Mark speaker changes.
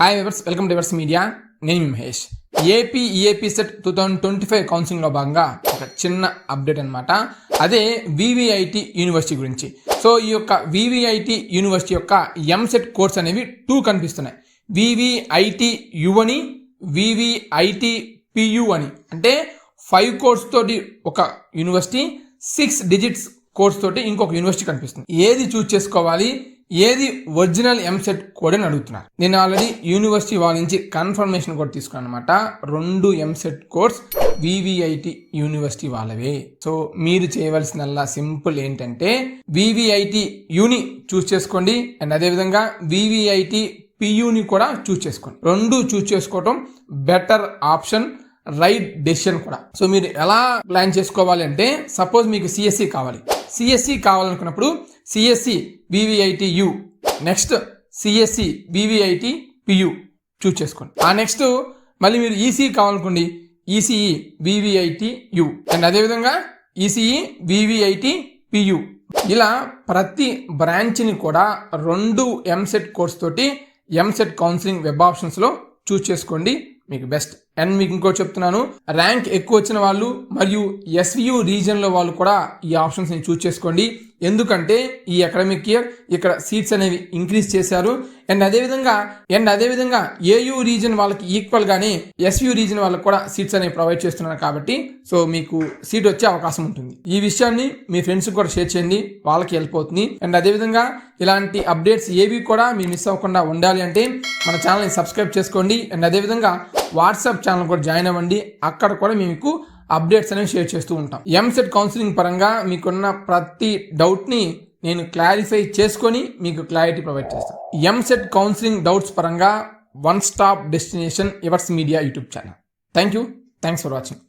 Speaker 1: Hi viewers welcome to media నేను Mahesh. AP EAP CET two thousand twenty five కౌన్సిలింగ్లో భాగంగా ఒక చిన్న అప్డేట్ అనమాట అదే వివిఐటి యూనివర్సిటీ గురించి. సో ఈ యొక్క వివిఐటి యూనివర్సిటీ యొక్క ఎంసెట్ కోర్స్ అనేవి టూ కనిపిస్తున్నాయి. వివిఐటి యు అని వివిఐటి పియు అని. అంటే ఫైవ్ కోర్స్ తోటి ఒక యూనివర్సిటీ సిక్స్ డిజిట్స్ కోర్స్ తోటి ఇంకొక యూనివర్సిటీ కనిపిస్తుంది. ఏది చూస్ చేసుకోవాలి? ఏది ఒరిజినల్ ఎంసెట్ కోడ్ అని అడుగుతున్నారు. నేను ఆల్రెడీ యూనివర్సిటీ వాళ్ళ నుంచి కన్ఫర్మేషన్ కూడా తీసుకున్నాను అనమాట రెండు ఎంసెట్ కోర్స్ వివిఐటి యూనివర్సిటీ వాళ్ళవే. సో మీరు చేయవలసినల్లా సింపుల్ ఏంటంటే వివిఐటి యూని చూస్ చేసుకోండి. అండ్ అదేవిధంగా వివిఐటి పియూని కూడా చూస్ చేసుకోండి. రెండు చూస్ చేసుకోవటం బెటర్ ఆప్షన్ రైట్ డెసిషన్ కూడా. సో మీరు ఎలా ప్లాన్ చేసుకోవాలి అంటే సపోజ్ మీకు సిఎస్సి కావాలి. సిఎస్సి కావాలనుకున్నప్పుడు CSE VVIT U next CSE VVIT PU choose చేసుకోండి. ఆ నెక్స్ట్ మళ్ళీ మీరు ఈసీఈ కావాలనుకోండి. ఈసీఈ వివిఐటి యు అండ్ అదేవిధంగా ఈసీఈ వివిఐటి పియు ఇలా ప్రతి బ్రాంచ్ని కూడా రెండు ఎంసెట్ కోర్స్ తోటి ఎంసెట్ కౌన్సిలింగ్ వెబ్ ఆప్షన్స్లో చూస్ చేసుకోండి. మీకు బెస్ట్ అండ్ మీకు ఇంకోటి చెప్తున్నాను. ర్యాంక్ ఎక్కువ వచ్చిన వాళ్ళు మరియు ఎస్వియు రీజన్లో వాళ్ళు కూడా ఈ ఆప్షన్స్ని చూస్ చేసుకోండి. ఎందుకంటే ఈ అకాడమిక్ ఇయర్ ఇక్కడ సీట్స్ అనేవి ఇంక్రీజ్ చేశారు. అండ్ అదేవిధంగా అండ్ అదేవిధంగా ఏయు రీజన్ వాళ్ళకి ఈక్వల్గానే ఎస్యు రీజన్ వాళ్ళకి కూడా సీట్స్ అనేవి ప్రొవైడ్ చేస్తున్నారు కాబట్టి సో మీకు సీట్ వచ్చే అవకాశం ఉంటుంది. ఈ విషయాన్ని మీ ఫ్రెండ్స్ కూడా షేర్ చేయండి. వాళ్ళకి హెల్ప్ అవుతుంది. అండ్ అదేవిధంగా ఇలాంటి అప్డేట్స్ ఏవి కూడా మీరు మిస్ అవ్వకుండా ఉండాలి అంటే మన ఛానల్ని సబ్స్క్రైబ్ చేసుకోండి. అండ్ అదేవిధంగా వాట్సాప్ ఛానల్ కూడా జాయిన్ అవ్వండి. అక్కడ కూడా మీకు అప్డేట్స్ అనేవి షేర్ చేస్తూ ఉంటాం. ఎంసెట్ కౌన్సిలింగ్ పరంగా మీకున్న ప్రతి డౌట్ని నేను క్లారిఫై చేసుకొని మీకు క్లారిటీ ప్రొవైడ్ చేస్తాను. ఎంసెట్ కౌన్సిలింగ్ డౌట్స్ పరంగా one stop destination ఎవర్స్ media YouTube channel. Thank you thanks for watching